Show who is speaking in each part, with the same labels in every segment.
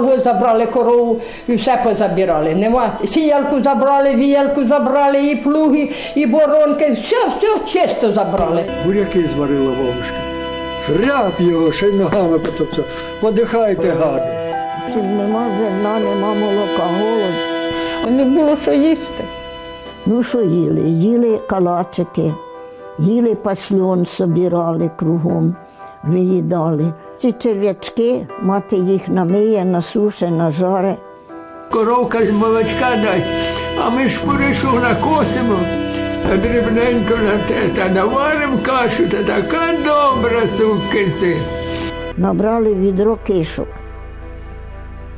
Speaker 1: колгосп забрали корову і все позабирали. Нема. Сіялку забрали, віялку забрали, і плуги, і боронки, все, все чисто забрали.
Speaker 2: Буряки зварила бабушка. Хряп його, ще й ногами потопцав. Подихайте, гади.
Speaker 3: Нема зерна, нема молока, голод.
Speaker 1: Не було що їсти.
Speaker 3: Ну що їли? Їли калачики, їли пасльон, собирали кругом, виїдали. Ці черв'ячки, мати їх намиє, насуше, нажаре.
Speaker 4: коровка з молочка дасть, а ми шпуришу накосимо, а дрібненько на те, та наваримо кашу, та така добра сукиси.
Speaker 3: Набрали відро кишок.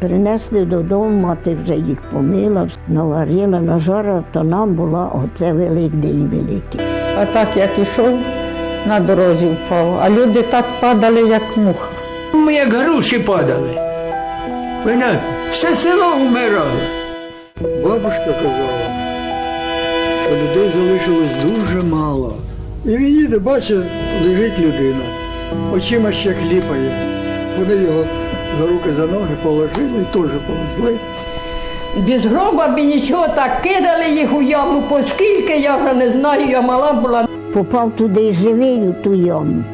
Speaker 3: Принесли додому, мати вже їх помила, наварила, нажарила, то нам була оце великдень великий.
Speaker 1: А так як ішов, на дорозі впав, а люди так падали, як муха.
Speaker 4: Ми як груші падали. Вона все село вмирало.
Speaker 2: Бабушка казала, що людей залишилось дуже мало. І він їде, бачить, лежить людина, очима ще кліпає. Вони його за руки за ноги положили і теж повезли.
Speaker 1: Без гроба б нічого так кидали їх у яму, поскільки я вже не знаю, я мала була.
Speaker 3: Попав туди живий у ту яму,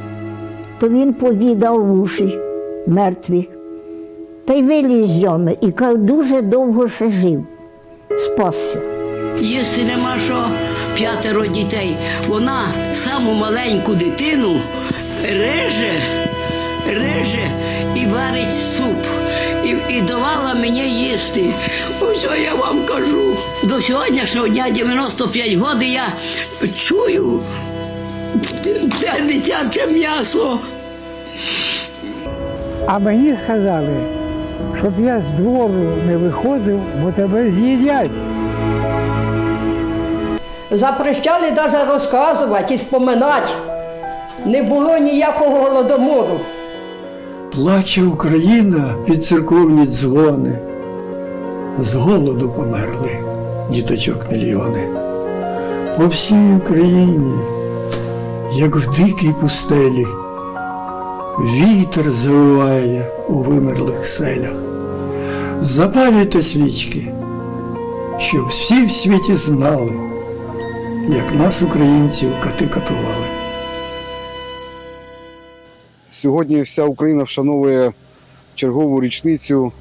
Speaker 3: то він повідав уші мертві. Та й виліз з ями і дуже довго ще жив, спасся.
Speaker 5: Їсти нема що п'ятеро дітей. Вона саму маленьку дитину реже І, і давала мені їсти. Ось я вам кажу. До сьогоднішнього дня 95 років я чую те дитяче м'ясо.
Speaker 6: А мені сказали, щоб я з двору не виходив, бо тебе з'їдять.
Speaker 1: Запрещали навіть розказувати і споминати. Не було ніякого голодомору.
Speaker 2: Плаче Україна під церковні дзвони. З голоду померли діточок мільйони. По всій Україні, як в дикій пустелі, вітер завиває у вимерлих селях. Запалюйте свічки, щоб всі в світі знали, як нас, українців, кати катували.
Speaker 7: Сьогодні вся Україна вшановує чергову річницю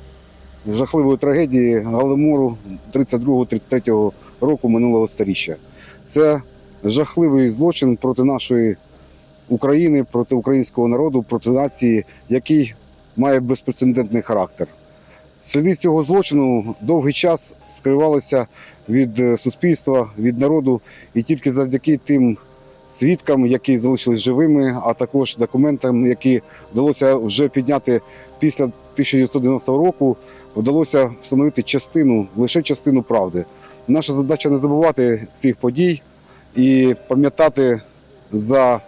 Speaker 7: жахливої трагедії Галимуру 32-33 року минулого сторіччя. Це жахливий злочин проти нашої України, проти українського народу, проти нації, який має безпрецедентний характер. Сліди цього злочину довгий час скривалися від е, суспільства, від народу, і тільки завдяки тим свідкам, які залишились живими, а також документам, які вдалося вже підняти після 1990 року, вдалося встановити частину, лише частину правди. Наша задача не забувати цих подій і пам'ятати за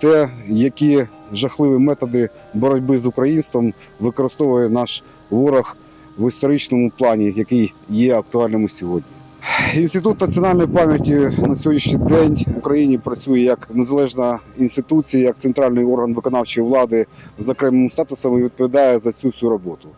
Speaker 7: те, які жахливі методи боротьби з українством використовує наш ворог в історичному плані, який є актуальним сьогодні. Інститут національної пам'яті на сьогоднішній день в Україні працює як незалежна інституція, як центральний орган виконавчої влади з окремим статусом і відповідає за цю всю роботу.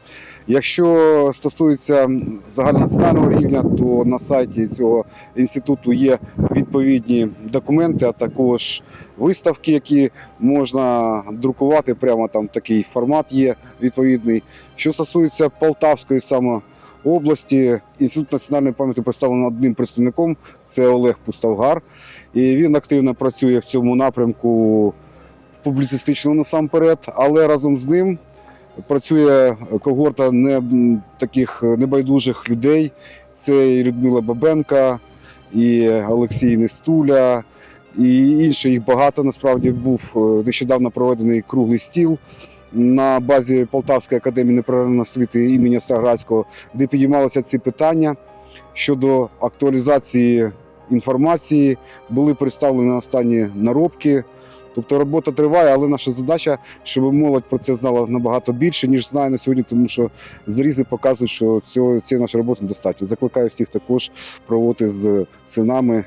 Speaker 7: Якщо стосується загальнонаціонального рівня, то на сайті цього інституту є відповідні документи, а також виставки, які можна друкувати. Прямо там такий формат є відповідний. Що стосується Полтавської саме області. Інститут національної пам'яті представлений одним представником це Олег Пуставгар. І він активно працює в цьому напрямку в публіцистичному насамперед, але разом з ним працює когорта не таких небайдужих людей. Це і Людмила Бабенка, і Олексій Нестуля, і інші їх багато. Насправді був е, нещодавно проведений круглий стіл на базі Полтавської академії непрервної освіти імені Старградського, де підіймалися ці питання щодо актуалізації інформації, були представлені останні наробки. Тобто робота триває, але наша задача, щоб молодь про це знала набагато більше, ніж знає на сьогодні, тому що зрізи показують, що цього, цієї нашої роботи недостатньо. Закликаю всіх також проводити з синами,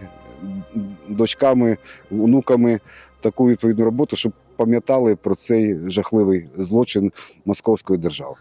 Speaker 7: дочками, онуками таку відповідну роботу, щоб пам'ятали про цей жахливий злочин московської держави.